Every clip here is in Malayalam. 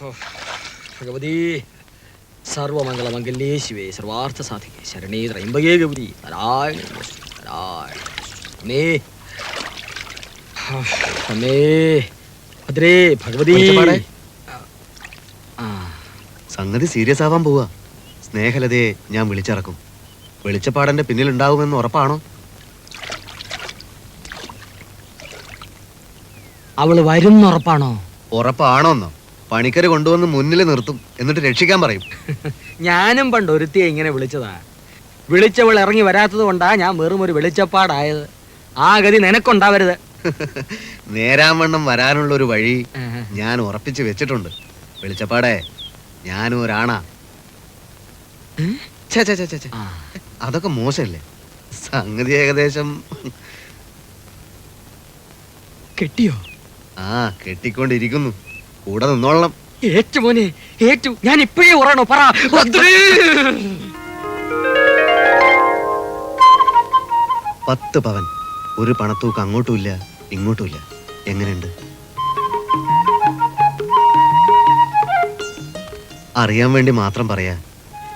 ഭഗവതി. സർവമംഗളമംഗല്യേ ശിവേ സർവാർത്ഥ സാധികേ ശരണേ ത്രയംബകേ ഗൗരി നാരായണ നമോസ്തുതേ, നാരായണ അമ്മേ. അമ്മേ. ഭദ്രേ ഭഗവതി. വെളിച്ചപ്പാടേ? ആ. സംഗതി സീരിയസ് ആവാൻ പോവാ. സ്നേഹലതയെ ഞാൻ വിളിച്ചിറക്കും. വെളിച്ചപ്പാടന്റെ പിന്നിലുണ്ടാവുമെന്ന് ഉറപ്പാണോ? അവൾ വരുന്നുറപ്പാണോ ഉറപ്പാണോന്നോ? പണിക്കര് കൊണ്ടുവന്ന് മുന്നിൽ നിർത്തും. എന്നിട്ട് രക്ഷിക്കാൻ പറയും. ഞാനും പണ്ട് ഒരുത്തിയെ ഇങ്ങനെ വിളിച്ചതാ. വിളിച്ചവൾ ഇറങ്ങി വരാത്തത് കൊണ്ടാ ഞാൻ വെറും ഒരു വെളിച്ചപ്പാടായത്. ആ ഗതി നിനക്കുണ്ടാവരുത്. നേരാവണ്ണം വരാനുള്ള ഒരു വഴി ഞാൻ ഉറപ്പിച്ച് വെച്ചിട്ടുണ്ട്. വെളിച്ചപ്പാടെ ഞാനും ഒരാണാ. ഛെ, ഛെ, ഛെ, ഛെ, ഛെ. അതൊക്കെ മോശമല്ലേ? സംഗതി ഏകദേശം കെട്ടിയോ? ആ കെട്ടിക്കൊണ്ടിരിക്കുന്നു. കൂടെ നിന്നോളണം. ഏറ്റു മോനെ ഏറ്റു. ഞാൻ ഇപ്പോഴേ ഉറണോ പറ. പത്ത് പവൻ. ഒരു പണത്തൂക്ക് അങ്ങോട്ടുമില്ല ഇങ്ങോട്ടുമില്ല. എങ്ങനെയുണ്ട്? അറിയാൻ വേണ്ടി മാത്രം പറയാ.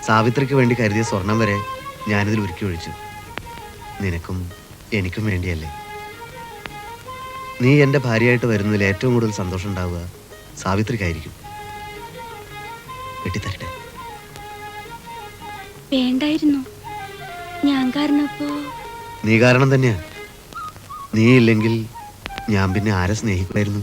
സാവിത്രിക്ക് വേണ്ടി കരുതിയ സ്വർണം വരെ ഞാനിതിൽ ഒരുക്കി ഒഴിച്ചു. നിനക്കും എനിക്കും വേണ്ടിയല്ലേ? നീ എന്റെ ഭാര്യയായിട്ട് വരുന്നതിൽ ഏറ്റവും കൂടുതൽ സന്തോഷം ഉണ്ടാവുക സാവിത്രിക്കായിരിക്കും. വെട്ടിത്തരട്ടെ. വേണ്ടായിരുന്നു. ഞാൻ കാരണപ്പോ നീ കാരണം തന്നെയാ. നീ ഇല്ലെങ്കിൽ ഞാൻ പിന്നെ ആരെ സ്നേഹിക്കുമായിരുന്നു?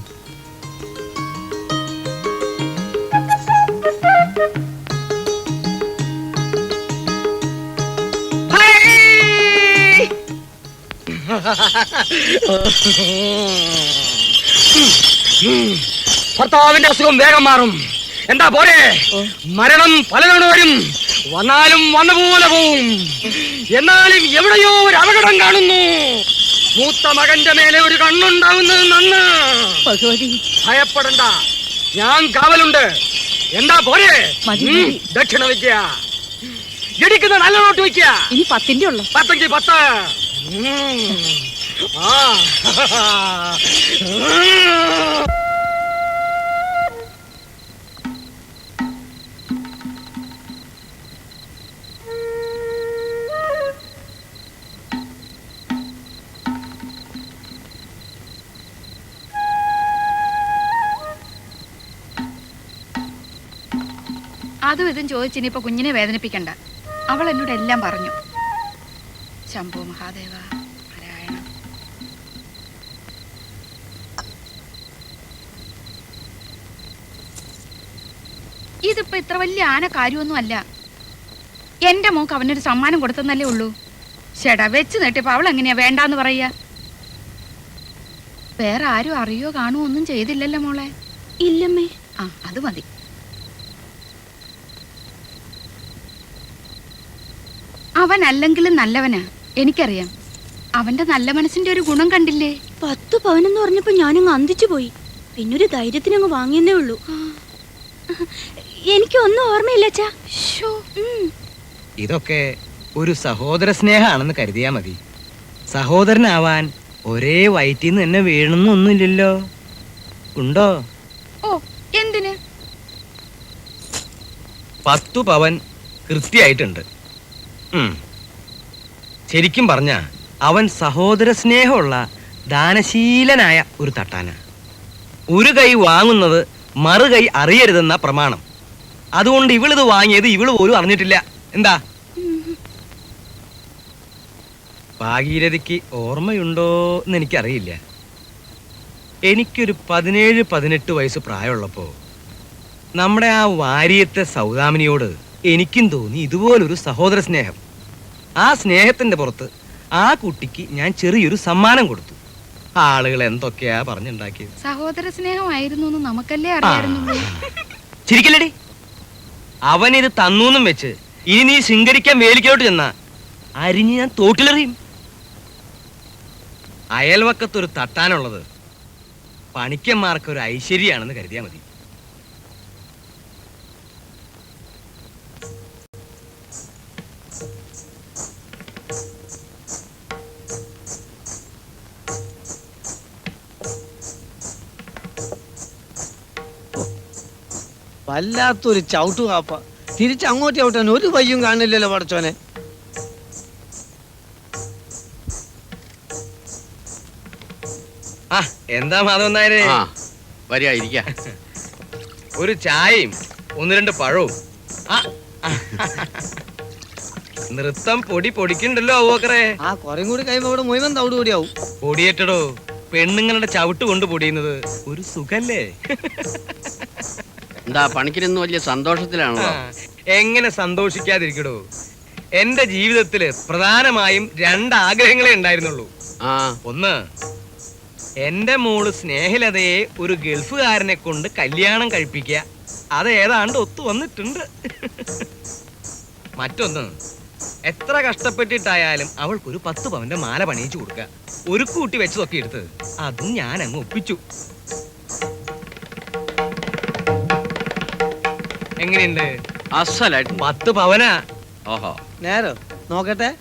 ഹൈ! ഭർത്താവിന്റെ അസുഖം വേഗം മാറും. എന്താ പോരെ? മരണം പലതവണ വരും. വന്നാലും വന്ന പോലെ പോവും. എന്നാലും എവിടെയോ ഒരു അപകടം കാണുന്നു. മൂത്ത മകന്റെ മേലെ ഒരു കണ്ണുണ്ടാവുന്നത് നന്ന്. ഭയപ്പെടണ്ട. ഞാൻ കാവലുണ്ട്. എന്താ പോരെ. ദക്ഷിണ വയ്ക്കുക ഇടിക്കുന്ന നല്ല നോട്ട് വയ്ക്കുക. ഇനി പത്തിന്റെ ഉള്ളു. പത്തഞ്ച് പത്ത്. ആ. അതും ഇതും ചോദിച്ചിനിപ്പോ കുഞ്ഞിനെ വേദനിപ്പിക്കണ്ട. അവൾ എന്നോട് എല്ലാം പറഞ്ഞു. ശംഭു മഹാദേവ നാരായണ ഇതിപ്പോ ഇത്ര വലിയ ആന കാര്യമൊന്നും അല്ല. എന്റെ മോക്ക് അവനൊരു സമ്മാനം കൊടുത്തെന്നല്ലേ ഉള്ളൂ. ചേടാ വെച്ച് നീട്ടിയപ്പോ അവൾ എങ്ങനെയാ വേണ്ടാന്ന് പറയ വേറെ ആരും അറിയോ കാണുമോ ഒന്നും ചെയ്തില്ലല്ലോ മോളെ? ഇല്ലമ്മേ. ആ അത് മതി. അവൻ അല്ലെങ്കിലും നല്ലവനാ. എനിക്കറിയാം. അവന്റെ നല്ല മനസ്സിന്റെ ഒരു ഗുണം കണ്ടില്ലേ? പത്ത് പവനെന്ന് പറഞ്ഞപ്പോ ഞാനങ്ങ് അന്തിച്ചു പോയി. പിന്നൊരു ധൈര്യത്തിന് അങ്ങ് വാങ്ങിയെന്നേ ഉള്ളൂ. എനിക്കൊന്നും ഓർമ്മയില്ല അച്ഛാ. ഇതൊക്കെ ഒരു സഹോദര സ്നേഹമാണെന്ന് കരുതിയാ മതി. സഹോദരനാവാൻ ഒരേ വയറ്റിൽ നിന്ന് തന്നെ വീഴണമെന്നൊന്നുമില്ലല്ലോ ഉണ്ടോ? ഓ എന്തിന്? പത്തു പവൻ കൃത്യമായിട്ടുണ്ട്. ശരിക്കും പറഞ്ഞ അവൻ സഹോദര സ്നേഹമുള്ള ദാനശീലനായ ഒരു തട്ടാന. ഒരു കൈ വാങ്ങുന്നത് മറു കൈ അറിയരുതെന്ന പ്രമാണം. അതുകൊണ്ട് ഇവളിത് വാങ്ങിയത് ഇവൾ പോലും അറിഞ്ഞിട്ടില്ല. എന്താ? ഭാഗീരഥിക്ക് ഓർമ്മയുണ്ടോ എന്ന് എനിക്കറിയില്ല എനിക്കൊരു പതിനേഴ് പതിനെട്ട് വയസ്സ് പ്രായമുള്ളപ്പോ നമ്മുടെ ആ വാര്യത്തെ സൗദാമിനിയോട് എനിക്കും തോന്നി ഇതുപോലൊരു സഹോദര സ്നേഹം. ആ സ്നേഹത്തിന്റെ പുറത്ത് ആ കുട്ടിക്ക് ഞാൻ ചെറിയൊരു സമ്മാനം കൊടുത്തു. ആളുകൾ എന്തൊക്കെയാ പറഞ്ഞുണ്ടാക്കിയത്? സഹോദര സ്നേഹമായിരുന്നു എന്ന് നമുക്കല്ലേ ചിരിക്കല്ലേടി ചിരിക്കല്ലടി. അവനിത് തന്നൂന്നും വെച്ച് ഇനി നീ ശൃംഗരിക്കാൻ വേലിക്കോട്ട് ചെന്ന അരിഞ്ഞ് ഞാൻ തോട്ടിലെറിയും. അയൽവക്കത്തൊരു തട്ടാനുള്ളത് പണിക്കന്മാർക്ക് ഒരു കരുതിയാൽ കരുതിയാ മതി. വല്ലാത്തൊരു ചവിട്ടു കാപ്പ. തിരിച്ചങ്ങോട്ട് ചവിട്ടാൻ ഒരു വയ്യും കാണില്ലല്ലോ പടച്ചോനെ. ആ എന്താ മാധവൻ നായരെ? ആ വരിക ഇരിക്ക. ഒരു ചായയും ഒന്ന് രണ്ട് പഴവും. ആ. നൃത്തം പൊടി പൊടിക്കണ്ടല്ലോ അവക്കറേ ആ കുറേം കൂടി കഴിയുമ്പോ ഇവിടെ മുഴുവൻ തവിട് കൂടിയാവും പൊടിയേറ്റടോ പെണ്ണുങ്ങളുടെ ചവിട്ട് കൊണ്ട് പൊടിയുന്നത് ഒരു സുഖല്ലേ? എന്താ പണിക്കിരുന്ന് വലിയ സന്തോഷത്തിലാണോ എങ്ങനെ സന്തോഷിക്കാതിരിക്കടോ. എന്റെ ജീവിതത്തിൽ പ്രധാനമായും രണ്ട് ആഗ്രഹങ്ങളെ ഉണ്ടായിരുന്നുള്ളൂ. ആ. ഒന്ന് എന്റെ മോൾ സ്നേഹലതയെ ഒരു ഗൾഫുകാരനെ കൊണ്ട് കല്യാണം കഴിപ്പിക്കുക. അത് ഏതാണ്ട് ഒത്തു വന്നിട്ടുണ്ട്. മറ്റൊന്ന് എത്ര കഷ്ടപ്പെട്ടിട്ടായാലും അവൾക്കൊരു പത്ത് പവന്റെ മാല പണിയിച്ചു കൊടുക്കുക. ഒരു കൂട്ടി വെച്ച് തൊക്കെ എടുത്ത് അതും ഞാൻ അങ്ങ് ഒപ്പിച്ചു. എങ്ങനെയുണ്ട്? അസലായിട്ട് പത്ത് പവനാ. ഓഹോ. നേരോ? നോക്കട്ടെ.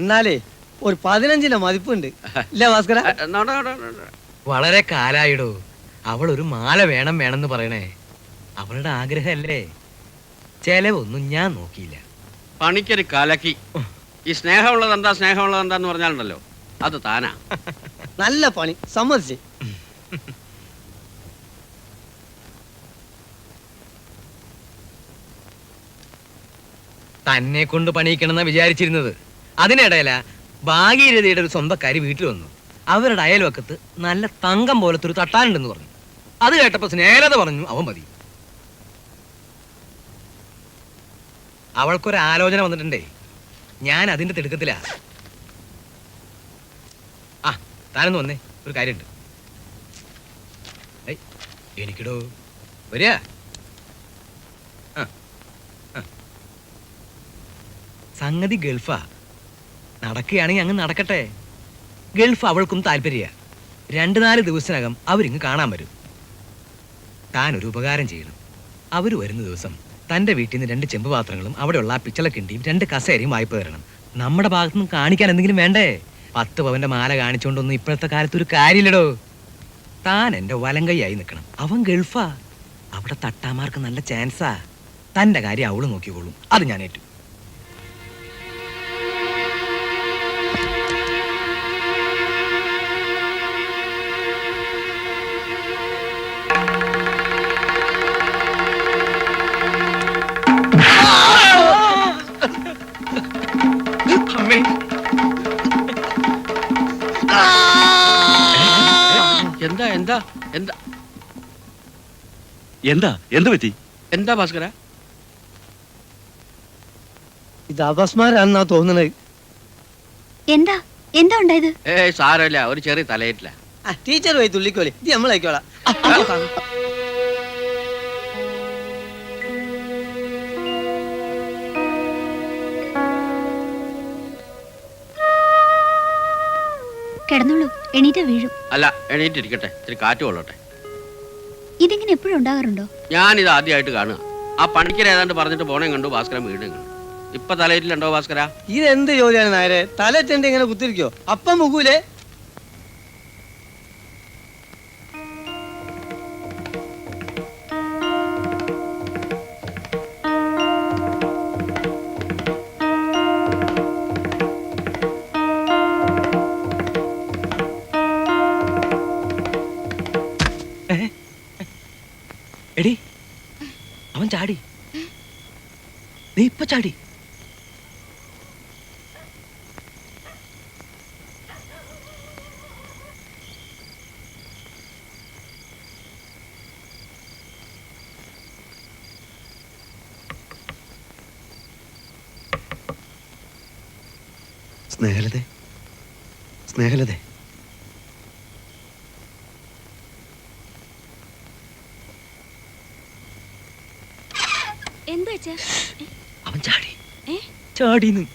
എന്നാലേ ഒരു പതിനഞ്ചിന്റെ മതിപ്പുണ്ട്. ഇല്ല ഭാസ്കര. വളരെ കാലായിടോ. അവൾ ഒരു മാല വേണം വേണമെന്ന് പറയണേ. അവളുടെ ആഗ്രഹമല്ലേ ചെലവൊന്നും ഞാൻ നോക്കിയില്ല. പണിക്കൊരു കലക്കി. ഈ സ്നേഹമുള്ളത് എന്താ? സ്നേഹമുള്ളത് എന്താന്ന് പറഞ്ഞാലുണ്ടല്ലോ. അത് താനാ. നല്ല പണി. സമ്മതിച്ച്. തന്നെ കൊണ്ട് പണിയിക്കണമെന്നാ വിചാരിച്ചിരുന്നത്. അതിനിടയില ഭാഗീരഥയുടെ ഒരു സ്വന്തക്കാരി വീട്ടിൽ വന്നു. അവരുടെ അയൽവക്കത്ത് നല്ല തങ്കം പോലത്തെ ഒരു തട്ടാനുണ്ടെന്ന് പറഞ്ഞു. അത് കേട്ടപ്പോൾ സ്നേഹത പറഞ്ഞു അവൻ മതി. അവൾക്കൊരു ആലോചന വന്നിട്ടുണ്ടേ. ഞാൻ അതിന്റെ തിടുക്കത്തിലാ. ആ താനൊന്ന് വന്നേ. ഒരു കാര്യമുണ്ട്. എനിക്കിടോ. വരിക. സംഗതി ഗൾഫാ. നടക്കുകയാണെങ്കിൽ അങ്ങ് നടക്കട്ടെ. ഗൾഫ് അവൾക്കും താല്പര്യ. രണ്ട് നാല് ദിവസത്തിനകം അവരിങ്ങ് കാണാൻ വരും. താൻ ഒരു ഉപകാരം ചെയ്യണം. അവർ വരുന്ന ദിവസം തന്റെ വീട്ടിൽ നിന്ന് രണ്ട് ചെമ്പ് പാത്രങ്ങളും അവിടെയുള്ള ആ പിച്ചളക്കിണ്ടിയും രണ്ട് കസേരയും വായ്പ തരണം. നമ്മുടെ ഭാഗത്തു നിന്ന് കാണിക്കാൻ എന്തെങ്കിലും വേണ്ടേ? പത്ത് പവന്റെ മാല കാണിച്ചുകൊണ്ടൊന്നും ഇപ്പോഴത്തെ കാലത്ത് ഒരു കാര്യമില്ലടോ. താൻ എന്റെ വലങ്കൈയായി നിൽക്കണം. അവൻ ഗൾഫാ. അവിടെ തട്ടാമാർക്ക് നല്ല ചാൻസാ. തന്റെ കാര്യം അവൾ നോക്കിക്കോളും. അത് ഞാൻ ഏറ്റു. എന്താ? എന്താ? എന്താ? എന്താ പറ്റി? എന്താ ഭാസ്കര? ഇത് അപസ്മാരാന്നാ തോന്നണേ. എന്താ? എന്താ ഉണ്ടായത്? ഏയ് സാരമില്ല ഒരു ചെറിയ തലയിട്ടില്ല ആ ടീച്ചർ പോയി തുള്ളിക്കോലി. ഇത് നമ്മളായിക്കോളാം. കിടന്നോളൂ. എണീറ്റ് വീഴും. അല്ല എണീറ്റിരിക്കട്ടെ. ഇത്തിരി കാറ്റ് കൊള്ളട്ടെ. ഇതിങ്ങനെ എപ്പോഴും ഉണ്ടാകാറുണ്ടോ? ഞാനിത് ആദ്യമായിട്ട് കാണുക. ആ പണിക്കര ഏതാണ്ട് പറഞ്ഞിട്ട് പോണേ കണ്ടു ഭാസ്കരൻ വീടും കണ്ടു. ഇപ്പൊ തലയിട്ടിലുണ്ടോ ഭാസ്കര? ഇത് എന്ത് ജോലിയാണ് നേരെ തല ചെണ്ട് ഇങ്ങനെ കുത്തിരിക്കോ അപ്പം മുകൂലേ സ്നേഹലതേ. സ്നേഹലത. എന്താ അവൻ ചാടി? ചാടിന്ന്.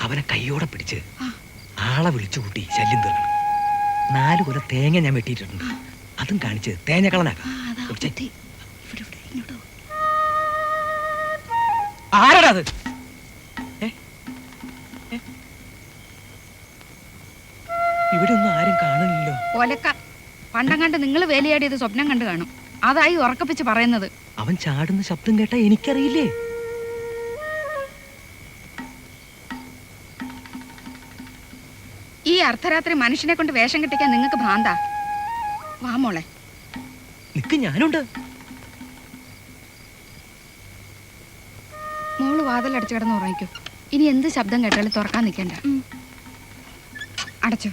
അവനെ കൈയോടെ പിടിച്ച് ആളെ വിളിച്ചു കൂട്ടി ശല്യം തീർക്കണം. നാല് കൊല തേങ്ങ ഞാൻ വെട്ടിയിട്ടുണ്ട് അതും കാണിച്ച് തേങ്ങ കളനാക്കാം ആരടാ അത്? ഇവിടെ ഒന്നും ആരും കാണുന്നില്ലല്ലോ. ഒലക്ക പണ്ടങ്ങാണ്ട് നിങ്ങൾ വേലയാടിയത് സ്വപ്നം കണ്ടു കാണും. അതായി ഉറക്കപ്പിച്ച് പറയുന്നത്. അവൻ ചാടുന്ന ശബ്ദം കേട്ടാ എനിക്കറിയില്ലേ? അർദ്ധരാത്രി മനുഷ്യനെ കൊണ്ട് വേഷം കെട്ടിക്കാൻ നിങ്ങൾക്ക് ഭ്രാന്താ. വാ മോളെ. നിക്ക് ഞാനുണ്ട്. മോൾ വാതിലടച്ചു കിടന്ന് ഉറങ്ങിക്കോ. ഇനി എന്ത് ശബ്ദം കേട്ടാലും തുറക്കാൻ നിൽക്കണ്ട. അടച്ചു.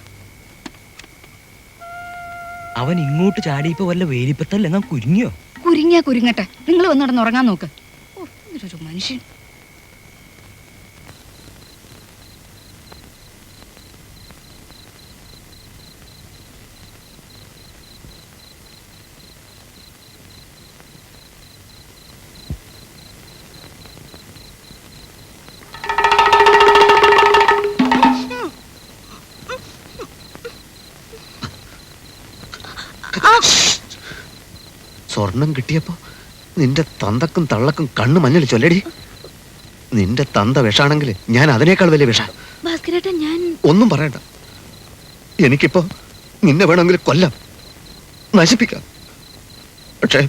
അവൻ ഇങ്ങോട്ട് ചാടിയപ്പോ വല്ല വേലിപ്പത്തല്ല ഞാൻ കുരുങ്ങിയോ? കുരുങ്ങിയാ കുരുങ്ങട്ടെ. നിങ്ങൾ വന്നിടന്ന് ഉറങ്ങാൻ നോക്ക്. ഓ, ഇതൊരു മനുഷ്യൻ. സ്വർണം കിട്ടിയപ്പോ നിന്റെ തന്തക്കും തള്ളക്കും കണ്ണു മഞ്ഞൾ ചൊല്ലടി നിന്റെ തന്ത വിഷാണെങ്കിൽ ഞാൻ അതിനേക്കാൾ വലിയ വിഷ. ഭാസ്കരേട്ടൻ ഞാൻ ഒന്നും പറയണ്ട. എനിക്കിപ്പോ നിന്നെ വേണമെങ്കിൽ കൊല്ലാം. നശിപ്പിക്കാം. പക്ഷേ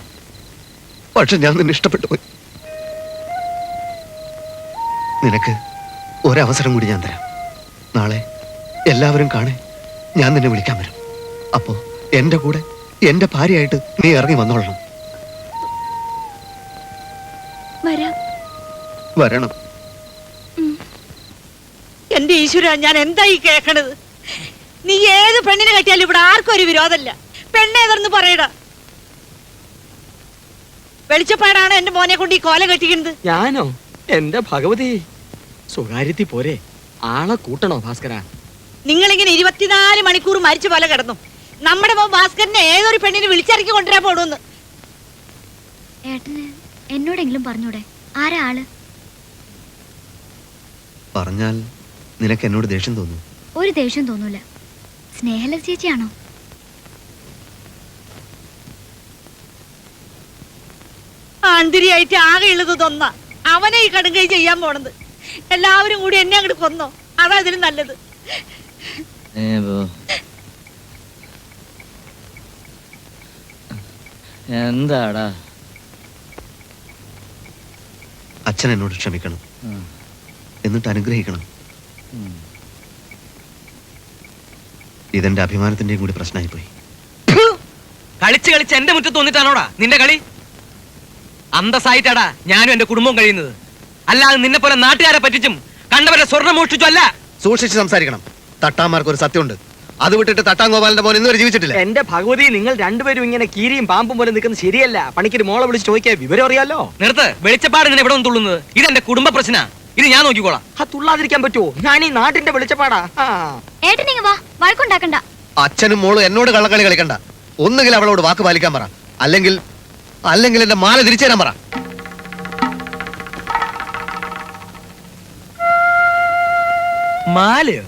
പക്ഷെ ഞാൻ നിന്നെ ഇഷ്ടപ്പെട്ടു പോയി. നിനക്ക് ഒരവസരം കൂടി ഞാൻ തരാം. നാളെ എല്ലാവരും കാണേ ഞാൻ നിന്നെ വിളിക്കാൻ വരും. അപ്പോ എന്റെ കൂടെ എന്റെ ഭാര്യയായിട്ട് നീ ഇറങ്ങി വന്നോളണം. വരാം. വരണം. എന്റെ ഈശ്വര ഞാൻ എന്താ ഈ കേക്കണത്? നീ ഏത് പെണ്ണിനെ കെട്ടിയാലും ഇവിടെ ആർക്കും ഒരു വിരോധമല്ല. പെണ്ണേതെന്ന് പറയട. വെളിച്ചപ്പാടാണ് എന്റെ മോനെ കൊണ്ട് ഈ കോല കെട്ടിക്കുന്നത്. ഞാനോ? എന്റെ ഭഗവതി. സ്വകാര്യത്തി പോരെ. ആളെ കൂട്ടണോ ഭാസ്കര? നിങ്ങളിങ്ങനെ ഇരുപത്തിനാല് മണിക്കൂർ മരിച്ച പോലെ കിടന്നു. നമ്മുടെ മോൻ ഭാസ്കരനെ ഏതൊരു പെണ്ണിനെ വിളിച്ചിറക്കി കൊണ്ടുവരാൻ പോണെന്ന്. ഏട്ടന് എന്നോടെങ്കിലും പറഞ്ഞൂടെ? ആരാ ആൾ? പറഞ്ഞാൽ നിനക്ക് എന്നോട് ദേഷ്യം തോന്നും. ഒരു ദേഷ്യം തോന്നൂല. സ്നേഹലത ചേച്ചിയാണോ? ആന്തിരിയായിട്ട് ആകെ ഉള്ളത് തൊന്ന അവനെ ഈ കടുങ്കൈ ചെയ്യാൻ പോണത്. എല്ലാവരും കൂടി എന്നെ അങ്ങോട്ട് കൊന്നോ. അതാ ഇതിന് നല്ലത്. എന്താടാ? അച്ഛൻ എന്നോട് ക്ഷമിക്കണം. എന്നിട്ട് അനുഗ്രഹിക്കണം. ഇതെന്റെ അഭിമാനത്തിന്റെയും കൂടി പ്രശ്നമായി പോയി കളിച്ച് കളിച്ച് എന്റെ മുറ്റത്ത് വന്നിട്ടാണോടാ നിന്റെ കളി? അന്തസ്സായിട്ടാടാ ഞാനും എന്റെ കുടുംബവും കഴിയുന്നത്. അല്ലാതെ നിന്നെ പോലെ നാട്ടുകാരെ പറ്റിച്ചും കണ്ടവരെ സ്വർണം മോഷ്ടിച്ചു അല്ല. സൂക്ഷിച്ച് സംസാരിക്കണം. തട്ടാമാർക്ക് ഒരു സത്യമുണ്ട്. അത് വിട്ടിട്ട് തട്ടാൻ പോലെ ഇന്നുവരെ ജീവിച്ചിട്ടില്ല. എന്റെ ഭഗവതി നിങ്ങൾ രണ്ടുപേരും ഇങ്ങനെ കീരിയും പാമ്പും പോലെ നിൽക്കുന്നത് ശരിയല്ല. പണിക്കൊരു മോളെ വിളിച്ച് ചോദിക്കാൻ വിവരം അറിയാലോ? നിർത്ത്. വെളിച്ചപ്പാട് ഇങ്ങനെ ഇവിടെ തുള്ളുന്നത്. തുള്ളുന്നത് എന്റെ കുടുംബ പ്രശ്ന. ഇത് ഞാൻ നോക്കിക്കോളാം. ആ തുള്ളാതിരിക്കാൻ പറ്റുമോ ഞാൻ ഈ നാട്ടിന്റെ വെളിച്ചപ്പാടാ. ആ. വാ വഴക്കുണ്ടാക്കണ്ട. അച്ഛനും മോളും എന്നോട് കള്ളക്കളി കളിക്കണ്ട. ഒന്നുകിൽ അവളോട് വാക്ക് പാലിക്കാൻ പറ. അല്ലെങ്കിൽ അല്ലെങ്കിൽ എന്റെ മാല തിരിച്ചു തരാൻ പറ. മാലയോ?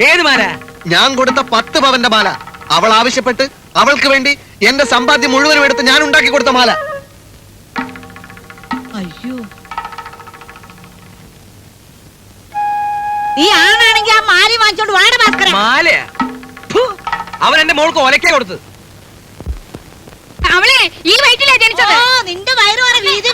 ഏത് മാല? ഞാൻ കൊടുത്ത പത്ത് പവന്റെ മാല. അവൾ ആവശ്യപ്പെട്ട് അവൾക്ക് വേണ്ടി എന്റെ സമ്പാദ്യം മുഴുവനും എടുത്ത് ഞാൻ ഉണ്ടാക്കി കൊടുത്ത മാല. അയ്യോ. ഈ ആണാണെങ്കിൽ ആ മാല വാങ്ങിച്ചോണ്ട് വാട ഭാസ്കര മാലയാ ഫു, അവൻ എന്റെ മോൾക്ക് ഒലക്കെ കൊടുത്ത്. അവളെ ഈ വയറ്റിലാ ജനിച്ചത്. നിന്റെ വയറു വീതി.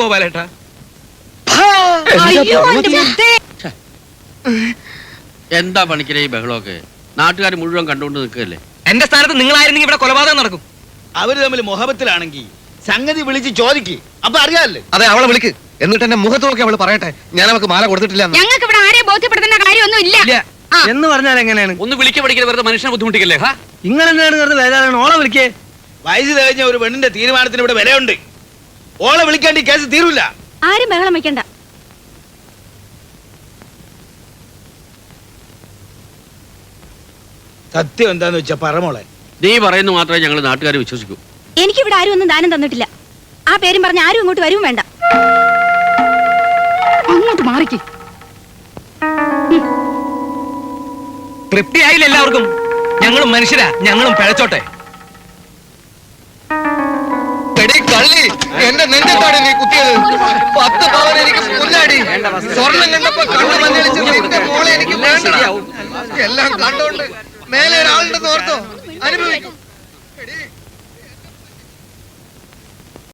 ഗോപാലേട്ടാ. എന്താ പണിക്കരെ ഈ ബഹളമൊക്കെ? നാട്ടുകാർ മുഴുവൻ കണ്ടുകൊണ്ട് നിൽക്കുകയല്ലേ? എന്റെ സ്ഥാനത്ത് നിങ്ങളായിരുന്നെങ്കിൽ ഇവിടെ കൊലപാതകം നടക്കും. അവർ തമ്മിൽ മുഹബത്തിലാണെങ്കിൽ സംഗതി വിളിച്ച് ചോദിക്ക്. അപ്പൊ അറിയാല്ലേ? അതെ അവളെ വിളിക്ക്. എന്നിട്ട് എന്റെ മുഖത്ത് നോക്കി അവൾ പറയട്ടെ. ഞാൻ അവൾക്ക് മാല കൊടുത്തിട്ടില്ല എന്ന്. ഞങ്ങൾക്ക് ഇവിടെ ആരെ ബോധ്യപ്പെടുത്തേണ്ട കാര്യമൊന്നും ഇല്ല. എന്ന് പറഞ്ഞാൽ എങ്ങനെയാണ്? ഒന്ന് വിളിക്ക പഠിക്കരുത് വെറുതെ മനുഷ്യനെ ബുദ്ധിമുട്ടിക്കല്ലേ? ഇങ്ങനെ വേദന ഓളെ വിളിക്കേ? വയസ്സ് കഴിഞ്ഞ ഒരു പെണ്ണിന്റെ തീരുമാനത്തിന് ഇവിടെ വിലയുണ്ട്. ഓളെ വിളിക്കാണ്ട് കേസ് തീരൂല. ആരും ബഹളം വെക്കണ്ട സത്യം എന്താന്ന് വെച്ചാ പറമോളെ നീ പറയുന്നു മാത്രമേ ഞങ്ങൾ നാട്ടുകാർ വിശ്വസിക്കൂ. എനിക്ക് ഇവിടെ ആരും ഒന്നും ദാനം തന്നിട്ടില്ല. ആ പേരും പറഞ്ഞ ആരും ഇങ്ങോട്ട് വരും വേണ്ട. അങ്ങോട്ട് മാറിക്ക്. തൃപ്തിയായില്ല എല്ലാവർക്കും. ഞങ്ങളും മനുഷ്യരാ. ഞങ്ങളും പിഴച്ചോട്ടെ. എന്റെ നെഞ്ചത്താണ് നീ കുത്തിയത്? പത്ത് പവൻ എനിക്ക് പുല്ലാടി സ്വർണം കണ്ടപ്പോ കണ്ണു മഞ്ഞളിച്ച് നിന്റെ മോളെ എനിക്ക് വേണ്ട എല്ലാം കണ്ടോണ്ട് മേലെ ഒരാളുണ്ടെന്ന് ഓർത്തോ?